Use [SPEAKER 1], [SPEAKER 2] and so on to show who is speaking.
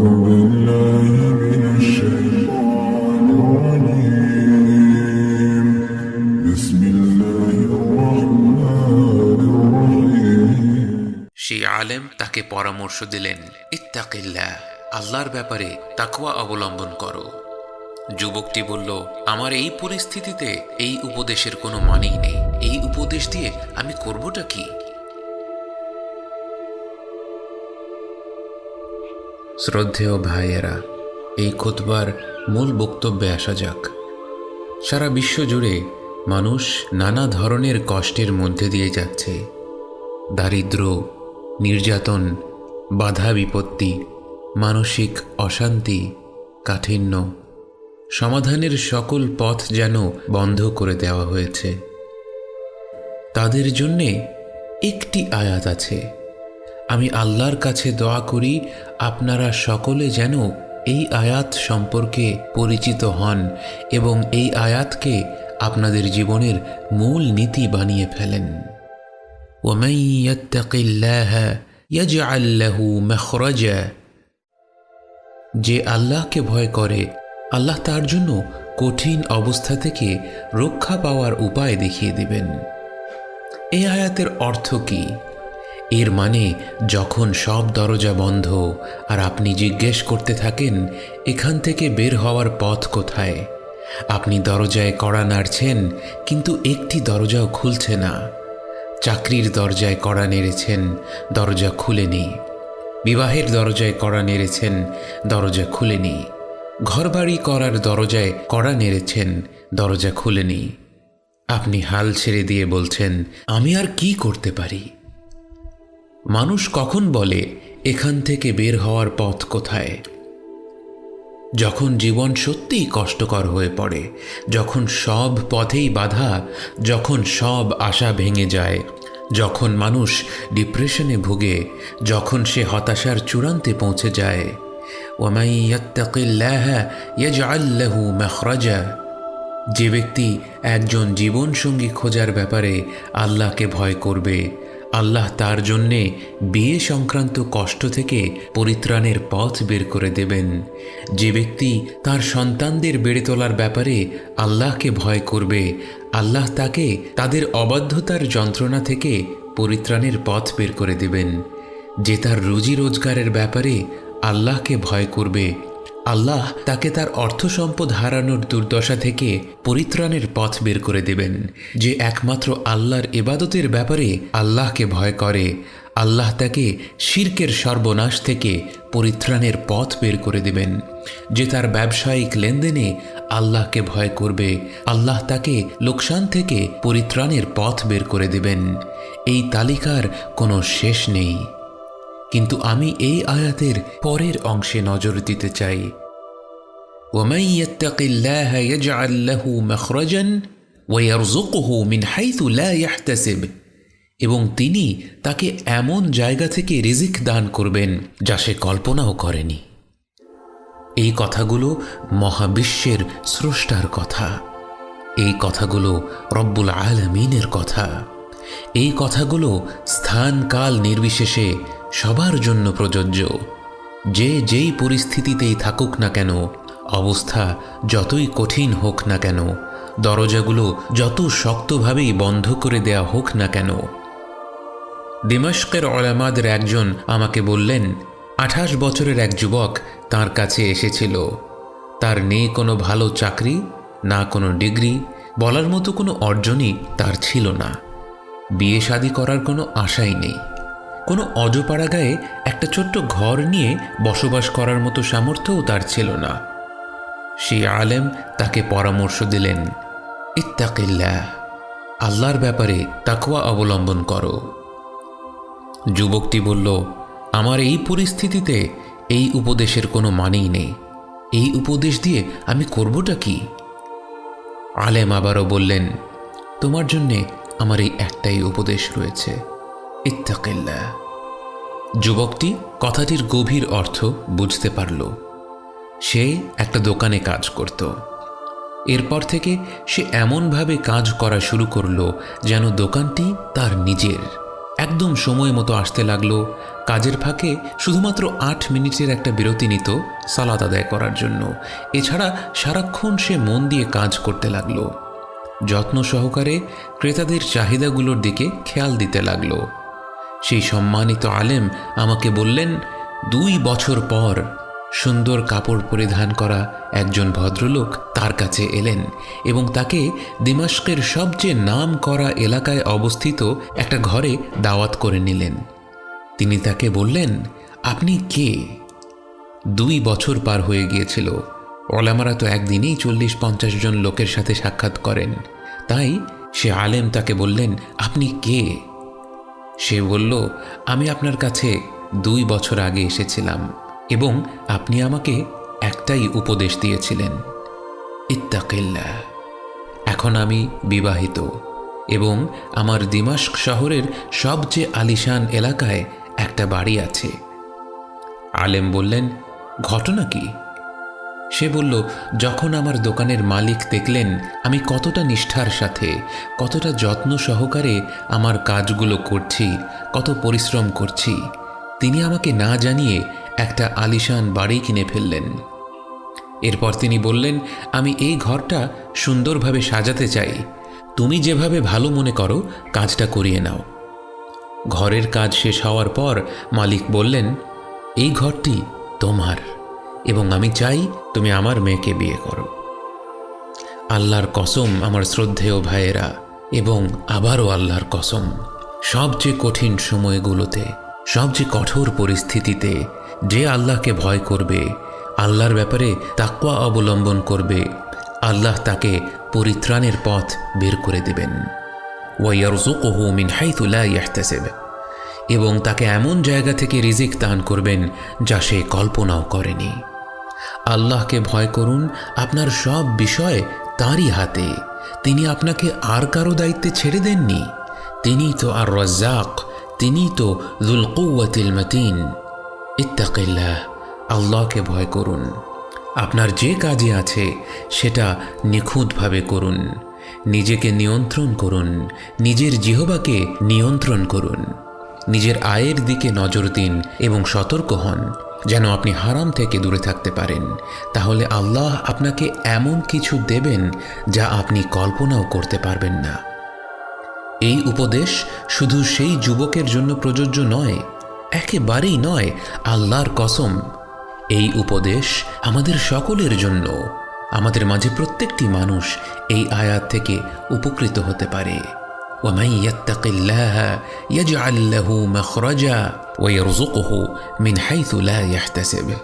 [SPEAKER 1] সেই আলেম তাকে পরামর্শ দিলেন, ইত্তাকিল্লাহ, আল্লাহর ব্যাপারে তাকওয়া অবলম্বন করো। যুবকটি বলল, আমার এই পরিস্থিতিতে এই উপদেশের কোনো মানেই নেই। এই উপদেশ দিয়ে আমি করবটা কি? শ্রদ্ধেয় ভাইয়েরা, এই খুতবার মূল বক্তব্যে আসা যাক। সারা বিশ্ব জুড়ে মানুষ নানা ধরনের কষ্টের মধ্যে দিয়ে যাচ্ছে। দারিদ্র নির্যাতন, বাধা বিপত্তি, মানসিক অশান্তি, কাঠিন্য সমাধানের সকল পথ যেন বন্ধ করে দেওয়া হয়েছে। তাদের জন্যে একটি আয়াত আছে। আমি আল্লাহর কাছে দোয়া করি আপনারা সকলে যেন এই আয়াত সম্পর্কে পরিচিত হন এবং এই আয়াতকে আপনাদের জীবনের মূল নীতি বানিয়ে ফেলেন ومن يتق الله يجعل له مخرجا যে আল্লাহকে ভয় করে আল্লাহ তার জন্য কঠিন অবস্থা থেকে রক্ষা পাওয়ার উপায় দেখিয়ে দিবেন এই আয়াতের অর্থ কি এর মানে যখন সব দরজা বন্ধ আর আপনি জিজ্ঞেস করতে থাকেন, এখান থেকে বের হওয়ার পথ কোথায়? আপনি দরজায় কড়া নাড়ছেন, কিন্তু একটি দরজাও খুলছে না। চাকরির দরজায় কড়া নেড়েছেন, দরজা খুলেনি। বিবাহের দরজায় কড়া নেড়েছেন, দরজা খুলেনি। ঘরবাড়ি করার দরজায় কড়া নেড়েছেন, দরজা খুলেনি। আপনি হাল ছেড়ে দিয়ে বলছেন, আমি আর কি করতে পারি? মানুষ কখন বলে, এখান থেকে বের হওয়ার পথ কোথায়? যখন জীবন সত্যিই কষ্টকর হয়ে পড়ে, যখন সব পথেই বাধা, যখন সব আশা ভেঙে যায়, যখন মানুষ ডিপ্রেশনে ভুগে, যখন সে হতাশার চূড়ান্তে পৌঁছে যায় যে ব্যক্তি একজন জীবনসঙ্গী খোঁজার ব্যাপারে আল্লাহকে ভয় করবে আল্লাহ তার জন্যে বিয়ে সংক্রান্ত কষ্ট থেকে পরিত্রাণের পথ বের করে দেবেন। যে ব্যক্তি তার সন্তানদের বেড়ে তোলার ব্যাপারে আল্লাহকে ভয় করবে, আল্লাহ তাকে তাদের অবাধ্যতার যন্ত্রণা থেকে পরিত্রাণের পথ বের করে দেবেন। যে তার রুজি রোজগারের ব্যাপারে আল্লাহকে ভয় করবে আল্লাহ তাকে তার অর্থ সম্পদ হারানোর দুর্দশা থেকে পরিত্রাণের পথ বের করে দেবেন, যে একমাত্র আল্লাহর এবাদতের ব্যাপারে আল্লাহকে ভয় করে। আল্লাহ তাকে শির্কের সর্বনাশ থেকে পরিত্রাণের পথ বের করে দেবেন, যে তার ব্যবসায়িক লেনদেনে আল্লাহকে ভয় করবে। আল্লাহ তাকে লোকসান থেকে পরিত্রাণের পথ বের করে দেবেন। এই তালিকার কোনো শেষ নেই। কিন্তু আমি এই আয়াতের পরের অংশে নজর দিতে চাই ومن يتق الله يجعل له مخرجا ويرزقه من حيث لا يحتسب এবং তিনি তাকে এমন জায়গা থেকে রিজিক দান করবেন যা সে কল্পনাও করেনি এই কথাগুলো মহাবিশ্বের স্রষ্টার কথা এই কথাগুলো রব্বুল আলমিনের কথা এই কথাগুলো স্থান কাল নির্বিশেষে সবার জন্য প্রযোজ্য। যে যেই পরিস্থিতিতেই থাকুক না কেন, অবস্থা যতই কঠিন হোক না কেন, দরজাগুলো যত শক্তভাবেই বন্ধ করে দেয়া হোক না কেন। দিমাস্কের অলামাদের একজন আমাকে বললেন, আঠাশ বছরের এক যুবক তার কাছে এসেছিল। তার নেই কোনো ভালো চাকরি, না কোনো ডিগ্রি, বলার মতো কোনো অর্জনই তার ছিল না। বিয়ে শাদী করার কোনো আশাই নেই। কোনো অজপাড়া গায়ে একটা ছোট্ট ঘর নিয়ে বসবাস করার মতো সামর্থ্যও তার ছিল না। সেই আলেম তাকে পরামর্শ দিলেন, ইত্তাকিল্লাহ, আল্লাহর ব্যাপারে তাকুয়া অবলম্বন করো। যুবকটি বলল, আমার এই পরিস্থিতিতে এই উপদেশের কোনো মানেই নেই। এই উপদেশ দিয়ে আমি করবটা কি? আলেম আবারও বললেন, তোমার জন্যে আমার এই একটাই উপদেশ রয়েছে। ইত্তাকিল্লাহ। যুবকটি কথাটির গভীর অর্থ বুঝতে পারল। সে একটা দোকানে কাজ করত। এরপর থেকে সে এমনভাবে কাজ করা শুরু করল যেন দোকানটি তার নিজের। একদম সময় মতো আসতে লাগল। কাজের ফাঁকে শুধুমাত্র আট মিনিটের একটা বিরতি নিত সালাদ আদায় করার জন্য। এছাড়া সারাক্ষণ সে মন দিয়ে কাজ করতে লাগল। যত্ন সহকারে ক্রেতাদের চাহিদাগুলোর দিকে খেয়াল দিতে লাগল। সেই সম্মানিত আলেম আমাকে বললেন, দুই বছর পর সুন্দর কাপড় পরিধান করা একজন ভদ্রলোক তার কাছে এলেন এবং তাকে দিমাস্কের সবচেয়ে নাম করা এলাকায় অবস্থিত একটা ঘরে দাওয়াত করে নিলেন। তিনি তাকে বললেন, আপনি কে? দুই বছর পার হয়ে গিয়েছিল। ওলামারা তো একদিনেই চল্লিশ পঞ্চাশ জন লোকের সাথে সাক্ষাৎ করেন। তাই সে আলেম তাকে বললেন, আপনি কে? সে বলল, আমি আপনার কাছে দুই বছর আগে এসেছিলাম এবং আপনি আমাকে একটাই উপদেশ দিয়েছিলেন। ইত্তাকিল্লা এখন আমি বিবাহিত এবং আমার দিমাস্ক শহরের সবচেয়ে আলিশান এলাকায় একটা বাড়ি আছে। আলেম বললেন, ঘটনা কি? সে বলল, যখন আমার দোকানের মালিক দেখলেন আমি কতটা নিষ্ঠার সাথে, কতটা যত্ন সহকারে আমার কাজগুলো করছি, কত পরিশ্রম করছি, তিনি আমাকে না জানিয়ে একটা আলিশান বাড়ি কিনে ফেললেন। এরপর তিনি বললেন, আমি এই ঘরটা সুন্দরভাবে সাজাতে চাই। তুমি যেভাবে ভালো মনে করো, কাজটা করিয়ে নাও। ঘরের কাজ শেষ হওয়ার পর মালিক বললেন, এই ঘরটি তোমার। এবং আমি চাই তুমি আমার মেয়েকে বিয়ে করো। আল্লাহর কসম আমার শ্রদ্ধেয় ভাইয়েরা এবং আবারও আল্লাহর কসম, সবচেয়ে কঠিন সময়গুলোতে, সবচেয়ে কঠোর পরিস্থিতিতে যে আল্লাহকে ভয় করবে, আল্লাহর ব্যাপারে তাক্ওয়া অবলম্বন করবে, আল্লাহ তাকে পরিত্রাণের পথ বের করে দেবেন। এবং তাকে এমন জায়গা থেকে রিজিক দান করবেন যা সে কল্পনাও করেনি। আল্লাহকে ভয় করুন, আপনার সব বিষয় তাঁরই হাতে। তিনি আপনাকে আর কারও দায়িত্বে ছেড়ে দেননি। তিনিই তো আর রাজ্জাক তিনিই তো জুল কৌয়াতিল মতিন। ইত্তাকিল্লাহ, আল্লাহকে ভয় করুন। আপনার যে কাজে আছে, সেটা নিখুঁতভাবে করুন। নিজেকে নিয়ন্ত্রণ করুন, নিজের জিহবাকে নিয়ন্ত্রণ করুন। নিজের আয়ের দিকে নজর দিন এবং সতর্ক হন। যেন আপনি হারাম থেকে দূরে থাকতে পারেন। তাহলে আল্লাহ আপনাকে এমন কিছু দেবেন যা আপনি কল্পনাও করতে পারবেন না। এই উপদেশ শুধু সেই যুবকের জন্য প্রযোজ্য নয়, একেবারেই নয়, আল্লাহর কসম। এই উপদেশ আমাদের সকলের জন্য, আমাদের মাঝে প্রত্যেকটি মানুষ এই আয়াত থেকে উপকৃত হতে পারে। ومن يتق الله يجعل له مخرجا ويرزقه من حيث لا يحتسب.